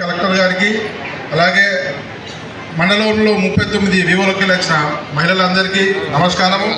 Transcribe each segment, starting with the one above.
Collector గారికి అలాగే మండలంలో ముప్పై తొమ్మిది వివోలకి వచ్చిన మహిళలందరికీ నమస్కారము.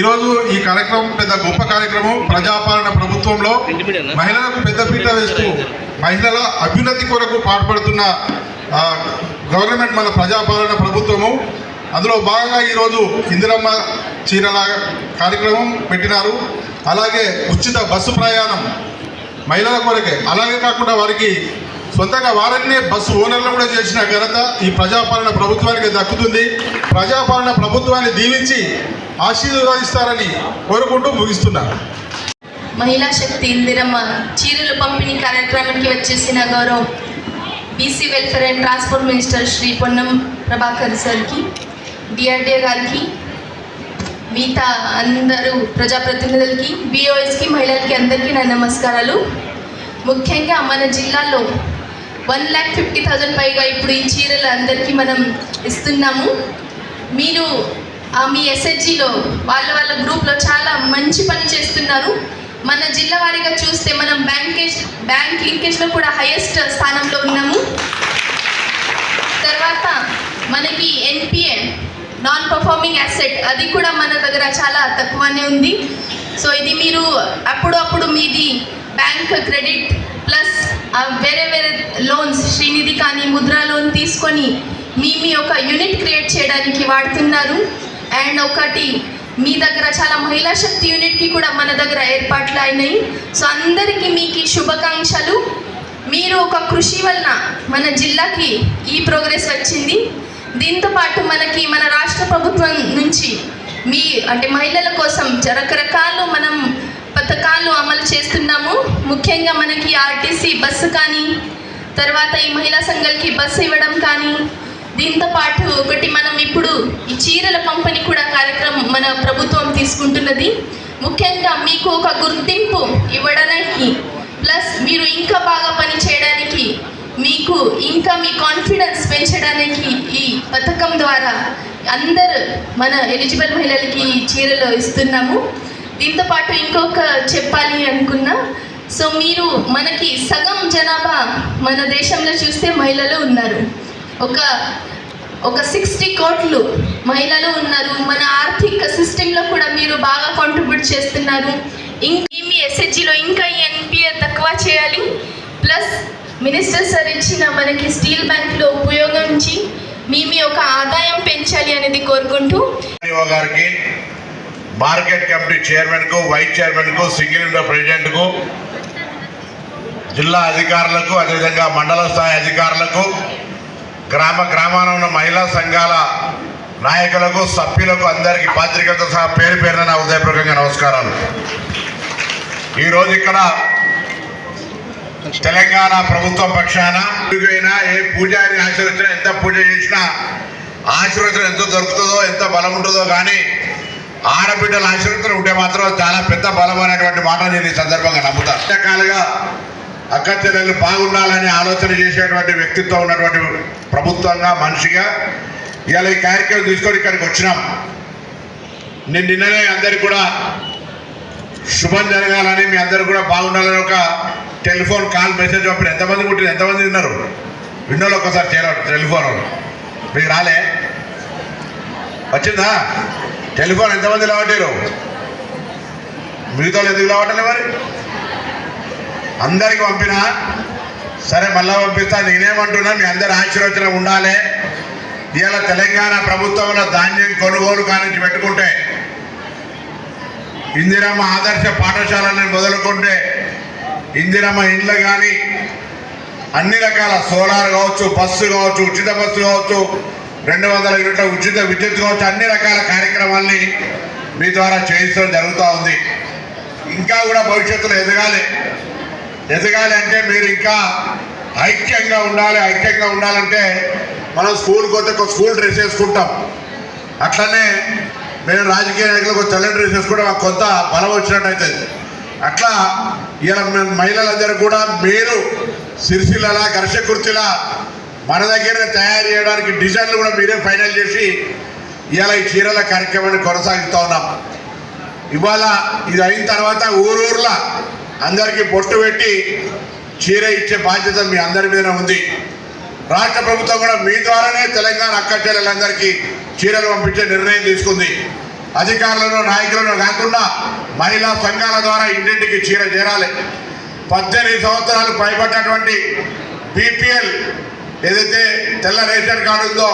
ఈరోజు ఈ కార్యక్రమం పెద్ద గొప్ప కార్యక్రమం. ప్రజాపాలన ప్రభుత్వంలో మహిళలకు పెద్దపీట వేస్తూ మహిళల అభ్యున్నతి కొరకు పాటుపడుతున్న గవర్నమెంట్ మన ప్రజాపాలన ప్రభుత్వము. అందులో భాగంగా ఈరోజు ఇందిరమ్మ చీరల కార్యక్రమం పెట్టినారు. అలాగే ఉచిత బస్సు ప్రయాణం మహిళల కొరకే. అలాగే కాకుండా వారికి సొంతంగా వారిని బస్సు ఓనర్లు కూడా చేసిన ఘనత ఈ ప్రజాపాలన ప్రభుత్వానికి దక్కుతుంది. ప్రజాపాలన ప్రభుత్వాన్ని దీవించి ఆశీర్వదిస్తారని కోరుకుంటూ ముగిస్తున్నారు మహిళా శక్తి ఇందిరమ్మ చీరలు పంపిణీ కార్యక్రమానికి వచ్చేసిన Gaurav. BC welfare and transport minister Shri Ponnam Prabhakar సార్కి డిఆర్డిఏ గారికి మిగతా అందరూ ప్రజాప్రతినిధులకి బీఓఎస్కి మహిళలకి అందరికీ నా నమస్కారాలు ముఖ్యంగా మన జిల్లాలో వన్ ల్యాక్ ఫిఫ్టీ థౌజండ్ పైగా ఇప్పుడు ఈ చీరలు అందరికీ మనం ఇస్తున్నాము మీరు ఆ మీ ఎస్హెచ్జిలో వాళ్ళ వాళ్ళ గ్రూప్లో చాలా మంచి పని చేస్తున్నారు మన జిల్లా వారీగా చూస్తే మనం బ్యాంకేజ్ బ్యాంక్ లింకేజ్లో కూడా హైయెస్ట్ స్థానంలో ఉన్నాము. తర్వాత మనకి ఎన్పిఏ నాన్ పర్ఫార్మింగ్ అసెట్ అది కూడా మన దగ్గర చాలా తక్కువనే ఉంది. సో ఇది మీరు అప్పుడు అప్పుడు మీది బ్యాంక్ క్రెడిట్ ప్లస్ వేరే వేరే లోన్స్ శ్రీనిధి కానీ ముద్రా లోన్ తీసుకొని మీ మీ ఒక యూనిట్ క్రియేట్ చేయడానికి వాడుతున్నారు. అండ్ ఒకటి మీ దగ్గర చాలా మహిళా శక్తి యూనిట్కి కూడా మన దగ్గర ఏర్పాట్లు అయినాయి. సో అందరికీ మీకు శుభాకాంక్షలు. మీరు ఒక కృషి వలన మన జిల్లాకి ఈ ప్రోగ్రెస్ వచ్చింది. దీంతో పాటు మనకి మన రాష్ట్ర ప్రభుత్వం నుంచి మీ అంటే మహిళల కోసం రకరకాలు మనం పథకాలు అమలు చేస్తున్నాము. ముఖ్యంగా మనకి ఆర్టీసీ బస్సు కానీ తర్వాత ఈ మహిళా సంఘాలకి బస్సు ఇవ్వడం కానీ దీంతో పాటు ఒకటి మనం ఇప్పుడు ఈ చీరల పంపిణీ కూడా కార్యక్రమం మన ప్రభుత్వం తీసుకుంటున్నది. ముఖ్యంగా మీకు ఒక గుర్తింపు ఇవ్వడానికి ప్లస్ మీరు ఇంకా బాగా పని చేయడానికి మీకు ఇంకా మీ కాన్ఫిడెన్స్ పెంచడానికి ఈ పథకం ద్వారా అందరు మన ఎలిజిబుల్ మహిళలకి ఈ చీరలు ఇస్తున్నాము. దీంతో పాటు ఇంకొక చెప్పాలి అనుకున్నా సో మీరు మనకి సగం జనాభా మన దేశంలో చూస్తే మహిళలు ఉన్నారు. ఒక ఒక సిక్స్టీ కోట్లు మహిళలు ఉన్నారు. మన ఆర్థిక సిస్టంలో కూడా మీరు బాగా కాంట్రిబ్యూట్ చేస్తున్నారు. ఇంకేమి మీ ఎస్హెచ్జిలో ఇంకా ఎన్పిఏ తక్కువ చేయాలి. ప్లస్ మినిస్టర్ సార్ ఇచ్చిన మనకి స్టీల్ బ్యాంక్లో ఉపయోగించి మీ మీ ఆదాయం పెంచాలి అనేది కోరుకుంటూ. గారికి మార్కెట్ కమిటీ చైర్మన్కు వైస్ చైర్మన్కు సింగిల్ ఇండియా ప్రెసిడెంట్కు జిల్లా అధికారులకు అదేవిధంగా మండల స్థాయి అధికారులకు గ్రామ గ్రామాన ఉన్న మహిళా సంఘాల నాయకులకు సభ్యులకు అందరికీ పాత్రికలతో సహా పేరు పేరున నా హృదయపూర్వకంగా నమస్కారాలు. ఈరోజు ఇక్కడ తెలంగాణ ప్రభుత్వం పక్షాన ఎదుగైనా ఏ పూజారి ఆశీర్వచనం ఎంత పూజ చేసినా ఆశీర్వచనం ఎంత దొరుకుతుందో ఎంత బలం ఉంటుందో కానీ ఆడబిడ్డల ఆశీర్వచనం ఉంటే మాత్రం చాలా పెద్ద బలం అనేటువంటి మాట నేను ఈ సందర్భంగా నమ్ముతాను రకాలుగా అక్క చెల్లెలు బాగుండాలని ఆలోచన చేసేటువంటి వ్యక్తిత్వం ఉన్నటువంటి ప్రభుత్వంగా మనిషిగా ఇవాళ ఈ కార్యక్రమం తీసుకొని ఇక్కడికి వచ్చినాం. నేను నిన్ననే అందరికి కూడా శుభం జరగాలని మీ అందరు కూడా బాగుండాలని ఒక టెలిఫోన్ కాల్ మెసేజ్ పంపిన. ఎంతమంది కుట్టిన ఎంతమంది విన్నారు విన్నోళ్ళు ఒక్కసారి చేయాలి టెలిఫోన్. మీకు రాలే. వచ్చిందా? టెలిఫోన్ ఎంతమంది లావట్టారు మిగతా వాళ్ళు ఎందుకు లావటలే మరి? అందరికి పంపినా. సరే మళ్ళా పంపిస్తా. నేనేమంటున్నా మీ అందరి ఆశీర్వచనం ఉండాలి. ఇవాళ తెలంగాణ ప్రభుత్వంలో ధాన్యం కొనుగోలు కానించి పెట్టుకుంటే ఇందిరమ్మ ఆదర్శ పాఠశాలని మొదలుకుంటే ఇందిరమ్మ ఇండ్లు కానీ అన్ని రకాల సోలార్ కావచ్చు బస్సు కావచ్చు ఉచిత బస్సు కావచ్చు రెండు వందల యూనిట్ల ఉచిత విద్యుత్ కావచ్చు అన్ని రకాల కార్యక్రమాల్ని మీ ద్వారా చేయించడం జరుగుతూ ఉంది. ఇంకా కూడా భవిష్యత్తులో ఎదగాలి. ఎదగాలి అంటే మీరు ఇంకా ఐక్యంగా ఉండాలి ఐక్యంగా ఉండాలంటే మనం స్కూల్కి పోతే ఒక స్కూల్ డ్రెస్ వేసుకుంటాం. అట్లనే మేము రాజకీయ నాయకులకు ఒక తెల్ల డ్రెస్ వేసుకుంటే మాకు కొంత బలం వచ్చినట్టు అవుతుంది అట్లా ఇలా మహిళలందరూ కూడా మీరు సిరిసిల్లల ఘర్ష కుర్చీలా మన దగ్గర తయారు చేయడానికి డిజైన్లు కూడా మీరే ఫైనల్ చేసి ఇలా ఈ చీరల కార్యక్రమాన్ని కొనసాగిస్తూ ఉన్నాం. ఇవాళ ఇది అయిన తర్వాత ఊరూర్లా అందరికీ బొట్టు పెట్టి చీర ఇచ్చే బాధ్యత మీ అందరి మీద ఉంది. రాష్ట్ర ప్రభుత్వం కూడా మీ ద్వారానే తెలంగాణ అక్క చెల్లెలందరికీ చీరలు పంపించే నిర్ణయం తీసుకుంది. అధికారులను నాయకులను కాకుండా మహిళా సంఘాల ద్వారా ఇంటింటికి చీర చేరాలి. పద్దెనిమిది సంవత్సరాలు పైబడ్డటువంటి బీపీఎల్ ఏదైతే తెల్ల రేషన్ కార్డు ఉందో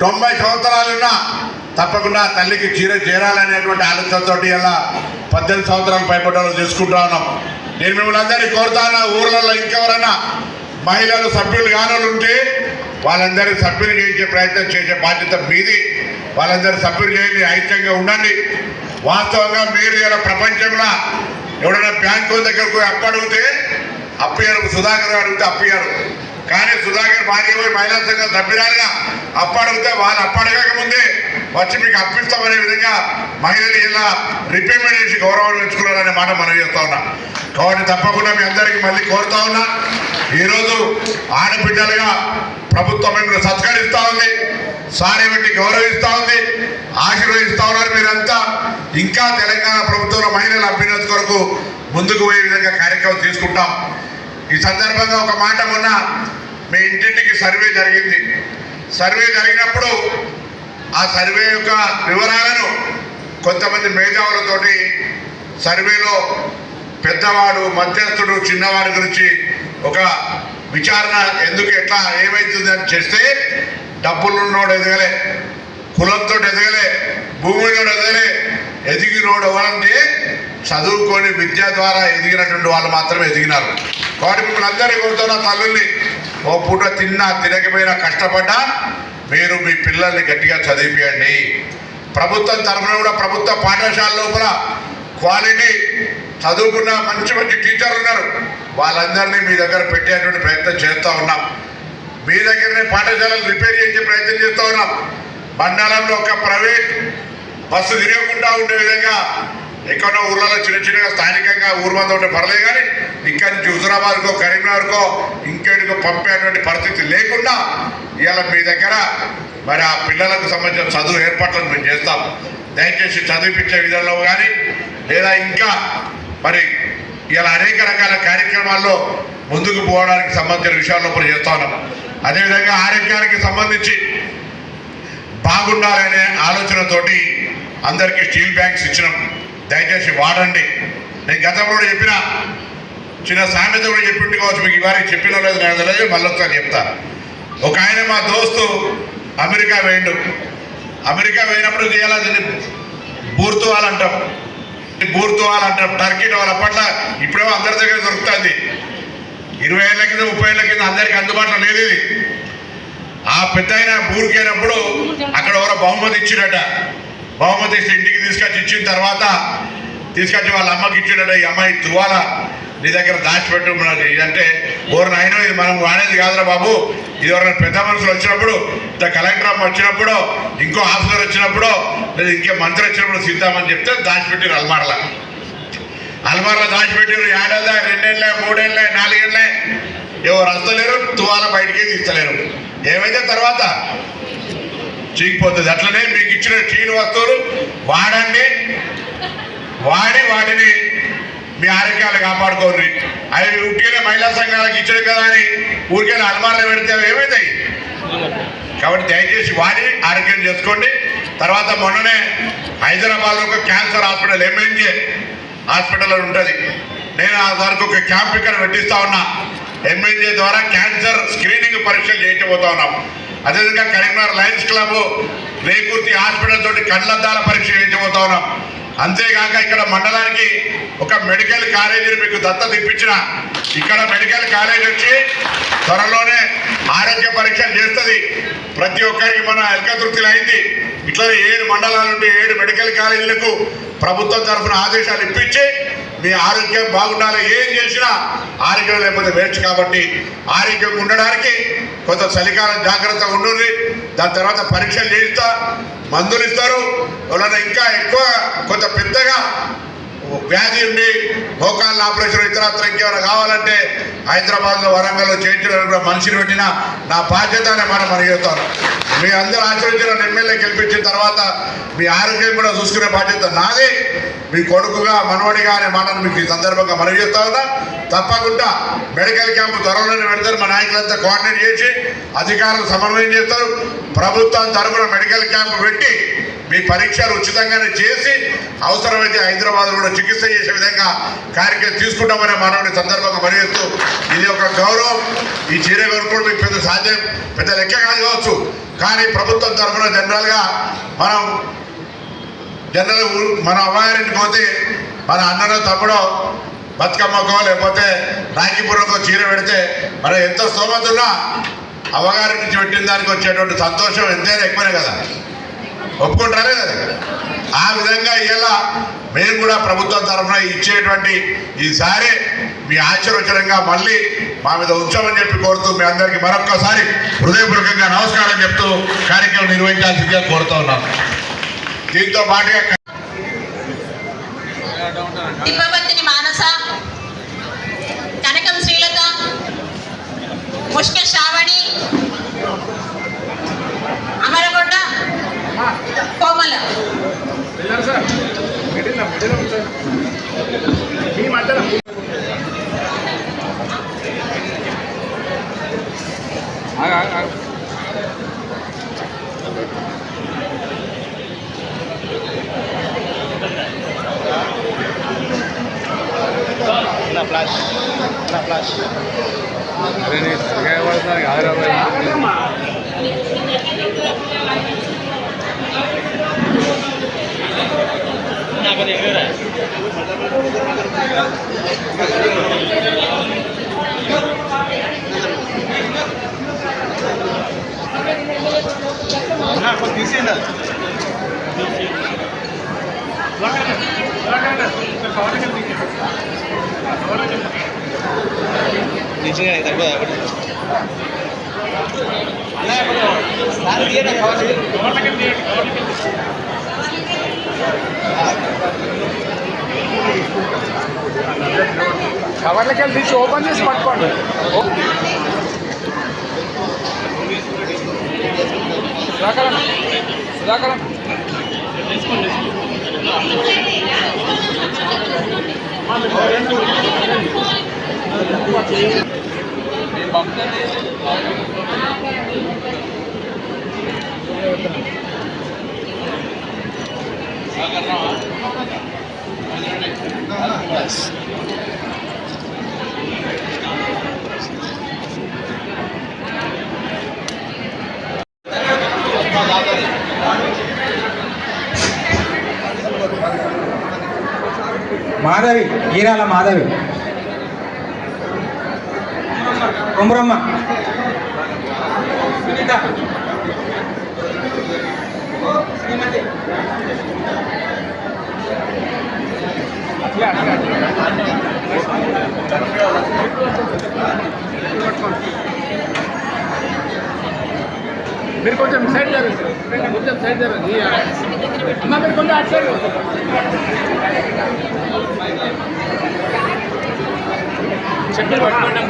తొంభై సంవత్సరాలున్నా తప్పకుండా తల్లికి చీర చేరాలనేటువంటి ఆలోచనతో ఇలా పద్దెనిమిది సంవత్సరాలు పైబడ్డ వాళ్ళు తీసుకుంటా ఉన్నాం. నేను మిమ్మల్ని అందరినీ కోరుతా ఉన్నా ఊర్లలో ఇంకెవరన్నా మహిళలు సభ్యులు కానోళ్ళు ఉంటే వాళ్ళందరినీ సభ్యులు చేయించే ప్రయత్నం చేసే బాధ్యత మీది. వాళ్ళందరూ సభ్యులు చేయండి ఐక్యంగా ఉండండి. వాస్తవంగా మీరు ఇలా ప్రపంచంలో ఎవరైనా బ్యాంకు దగ్గరకు అప్పు అడిగితే అప్పయ్యారు సుధాకర్ గారు అడిగితే అప్పయ్యారు కానీ సుధాకర్ భార్య పోయి మహిళా సంఘం సభ్యురాలుగా అప్పు వాళ్ళు అప్పు ముందే వచ్చి మీకు అప్పిస్తామనే విధంగా మహిళలు ఇలా రిపేమెంట్ చేసి గౌరవం పెంచుకున్నారనే మాట మనం చేస్తా ఉన్నా. కాబట్టి తప్పకుండా మీ అందరికీ మళ్ళీ కోరుతా ఉన్నా. ఈరోజు ఆడబిడ్డలుగా ప్రభుత్వం మిమ్మల్ని సత్కరిస్తూ ఉంది. సారి బట్టి గౌరవిస్తూ ఉంది. ఆశీర్వదిస్తూ ఉన్నారు మీరంతా. ఇంకా తెలంగాణ ప్రభుత్వంలో మహిళల అభ్యున్నతి కొరకు ముందుకు పోయే విధంగా కార్యక్రమం తీసుకుంటాం. ఈ సందర్భంగా ఒక మాట మొన్న మీ ఇంటింటికి సర్వే జరిగింది. సర్వే జరిగినప్పుడు ఆ సర్వే యొక్క వివరాలను కొంతమంది మేధావులతోటి సర్వేలో పెద్దవాడు మధ్యస్థుడు చిన్నవాడి గురించి ఒక విచారణ ఎందుకు ఎట్లా ఏమవుతుంది అని చేస్తే డబ్బులున్నోడు ఎదగలే కులంతో ఎదగలే భూమిలోడు ఎదగలే ఎదిగినోడు ఎవరంటే చదువుకొని విద్య ద్వారా ఎదిగినటువంటి వాళ్ళు మాత్రమే ఎదిగినారు. కాబట్టి మిమ్మల్ని అందరినీ తల్లుల్ని ఓ పూట తిన్నా తినకపోయినా కష్టపడ్డా మీరు మీ పిల్లల్ని గట్టిగా చదివియండి ప్రభుత్వం తరఫున కూడా ప్రభుత్వ పాఠశాల లోపల క్వాలిటీ చదువుకున్న మంచి మంచి టీచర్లు ఉన్నారు. వాళ్ళందరినీ మీ దగ్గర పెట్టేటువంటి ప్రయత్నం చేస్తూ ఉన్నాం. మీ దగ్గరనే పాఠశాలలు రిపేర్ చేసే ప్రయత్నం చేస్తూ ఉన్నాం. మండలంలో ఒక ప్రైవేట్ బస్సు తిరగకుండా ఉండే విధంగా ఎక్కడో ఊర్లలో చిన్న చిన్నగా స్థానికంగా ఊరు మంది ఉంటే పర్లేదు కానీ ఇక్కడి నుంచి హుజరాబాద్కో కరీంనగర్కో ఇంకేటికో పంపేటువంటి పరిస్థితి లేకుండా ఇవాళ మీ దగ్గర మరి ఆ పిల్లలకు సంబంధించిన చదువు ఏర్పాట్లను మేము చేస్తాం. దయచేసి చదివిపించే విధంలో కానీ లేదా ఇంకా మరి ఇలా అనేక రకాల కార్యక్రమాల్లో ముందుకు పోవడానికి సంబంధించిన విషయాల్లో కూడా చేస్తా ఉన్నాం. అదేవిధంగా ఆరోగ్యానికి సంబంధించి బాగుండాలనే ఆలోచనతోటి అందరికీ స్టీల్ బ్యాంక్స్ ఇచ్చినాం. దయచేసి వాడండి. నేను గతంలో కూడా చెప్పిన చిన్న సామెత కూడా చెప్పింది కావచ్చు మీకు ఇవాళ చెప్పిన లేదు నేను తెలియదు మళ్ళీ ఒకసారి చెప్తా. ఒక ఆయన మా దోస్తు అమెరికా వేయండు అమెరికా పోయినప్పుడు చేయాలని బూర్తువాలు అంటాం. బూర్తువాలు అంటాం. టర్కీ వాళ్ళ పట్ల ఇప్పుడేమో అందరి దగ్గర దొరుకుతుంది. ఇరవై ఏళ్ళ కింద ముప్పై ఏళ్ళ కింద అందరికి అందుబాటులో లేదు ఇది. ఆ పెద్ద ఆయన ఊరికైనప్పుడు అక్కడ ఎవరో బహుమతి ఇచ్చినట బహుమతి ఇచ్చి ఇంటికి తీసుకొచ్చి ఇచ్చిన తర్వాత తీసుకొచ్చి వాళ్ళ అమ్మకి ఇచ్చినట ఈ అమ్మాయి తువాల నీ దగ్గర దాచిపెట్టు మనది ఇదంటే ఓరు నాయన ఇది మనం వాడేది కాదురా బాబు. ఇది ఎవరైనా పెద్ద మనుషులు వచ్చినప్పుడు ఇంత కలెక్టర్ అమ్మ వచ్చినప్పుడు ఇంకో ఆఫీసర్ వచ్చినప్పుడు లేదా ఇంకే మంత్రి వచ్చినప్పుడు సీతామని చెప్తే దాచిపెట్టిరు అల్మార్లా. అల్మార్లో దాచిపెట్టిరు ఏడేళ్ళ రెండేళ్ళ మూడేళ్ళ నాలుగేళ్ళ. ఎవరు వస్తలేరు తువాల బయటికి తీస్తలేరు. ఏమైతే తర్వాత చీకిపోతుంది అట్లనే మీకు ఇచ్చిన చీని వస్తువులు వాడండి. వాడి వాటిని మీ ఆరోగ్యాలు కాపాడుకోండి. అవి ఉట్టిన మహిళా సంఘాలకు ఇచ్చాడు కదా అని ఊరికే అల్మార్లో పెడితే అవి ఏమవుతాయి కాబట్టి దయచేసి వాడి ఆరోగ్యం చేసుకోండి. తర్వాత మొన్ననే హైదరాబాద్లో ఒక క్యాన్సర్ హాస్పిటల్ ఎంఎన్జే హాస్పిటల్ అని ఉంటుంది. నేను ఆ వరకు ఒక క్యాంప్ ఇక్కడ పెట్టిస్తా ఉన్నా. ఎంఎన్జే ద్వారా క్యాన్సర్ స్క్రీనింగ్ పరీక్షలు చేయించబోతా ఉన్నాం. అదేవిధంగా Karimnagar lions club Rekurthi hospital తోటి కళ్ళద్దాల పరీక్ష చేయించబోతా ఉన్నాం. అంతేకాక ఇక్కడ మండలానికి ఒక మెడికల్ కాలేజీని మీకు దత్తత ఇప్పించిన ఇక్కడ మెడికల్ కాలేజ్ వచ్చి త్వరలోనే ఆరోగ్య పరీక్షలు చేస్తుంది. ప్రతి ఒక్కరికి మన ఎల్కతృప్తిలో అయింది. ఇట్లా ఏడు మండలాల నుండి ఏడు మెడికల్ కాలేజీలకు ప్రభుత్వం తరఫున ఆదేశాలు ఇప్పించి మీ ఆరోగ్యం బాగుండాలి ఏం చేసినా ఆరోగ్యం లేకపోతే వేస్ట్ కాబట్టి ఆరోగ్యం ఉండడానికి కొంత చలికాలం జాగ్రత్తగా ఉండండి. దాని తర్వాత పరీక్షలు చేయిస్తా మందులు ఇస్తారు. వాళ్ళని ఇంకా ఎక్కువ కొంత పెద్దగా వ్యాధి ఉండి మోకాళ్ళ ఆపరేషన్ ఇతరత్ర ఇంకేమైనా కావాలంటే హైదరాబాద్లో వరంగల్లో చేయించడానికి కూడా మనిషిని పెట్టిన నా బాధ్యత అనే మాట మనం చెప్తాను. మీ అందరూ ఆచరించిన ఎమ్మెల్యే గెలిపించిన తర్వాత మీ ఆరోగ్యం కూడా చూసుకునే బాధ్యత నాది. మీ కొడుకుగా మనవడిగా అనే మాటను మీకు ఈ సందర్భంగా మనవి చేస్తా ఉన్నా. తప్పకుండా మెడికల్ క్యాంపు త్వరలోనే పెడతారు. మా నాయకులంతా కోఆర్డినేట్ చేసి అధికారులు సమన్వయం చేస్తారు. ప్రభుత్వం తరఫున మెడికల్ క్యాంపు పెట్టి మీ పరీక్షలు ఉచితంగానే చేసి అవసరమైతే హైదరాబాద్ కూడా చికిత్స చేసే విధంగా కార్యక్రమం తీసుకుంటామనే మనవుని సందర్భంగా మరిగిస్తూ ఇది ఒక గౌరవం. ఈ చీర కొనుక్కోవడం మీకు పెద్ద సాధ్యం పెద్ద లెక్క కాదు కావచ్చు. కానీ ప్రభుత్వం తరఫున జనరల్గా మనం జనరల్ మన అమ్మాయిరింటికి పోతే మన అన్నలో తమ్ముడో బతుకమ్మకో లేకపోతే రాఖీపురంకో చీర పెడితే మనం ఎంత స్తోమతున్నా అవ్వగారి నుంచి పెట్టిన దానికి వచ్చేటువంటి సంతోషం ఎంతైనా ఎక్కువనే కదా. ఒప్పుకుంటారా? ఆ విధంగా ఇలా మేము కూడా ప్రభుత్వం తరఫున ఇచ్చేటువంటి ఈసారి మీ ఆశీర్వచనంగా మళ్ళీ మా మీద ఉంచామని చెప్పి కోరుతూ మీ అందరికీ మరొక్కసారి హృదయపూర్వకంగా నమస్కారం చెప్తూ కార్యక్రమం నిర్వహించాల్సిందిగా కోరుతా ఉన్నాను దీంతో పాటుగా తిప్పబత్తిని మానస కనకం Srilatha ముష్క Nah, kondisi di sini? Di sini. Lakukan, lakukan. Kita kawal aja di sini. Kawal aja. Di sini ada apa? కవర్లకి వెళ్ళి తీసి ఓపెన్ చేసి పట్టుకోండి. సుధాకరణ సుధాకరణ మాధవి ఈరాల మాధవి. కొమరమ్మ సునీత శ్రీమతి అట్లా అట్లా మీరు కొంచెం సైడ్ జరగదు కొంచెం సైడ్ జరగదు ఈ- అమ్మ మీరు కొంచెం అటు సైడ్ చెట్లు పట్టుకోండి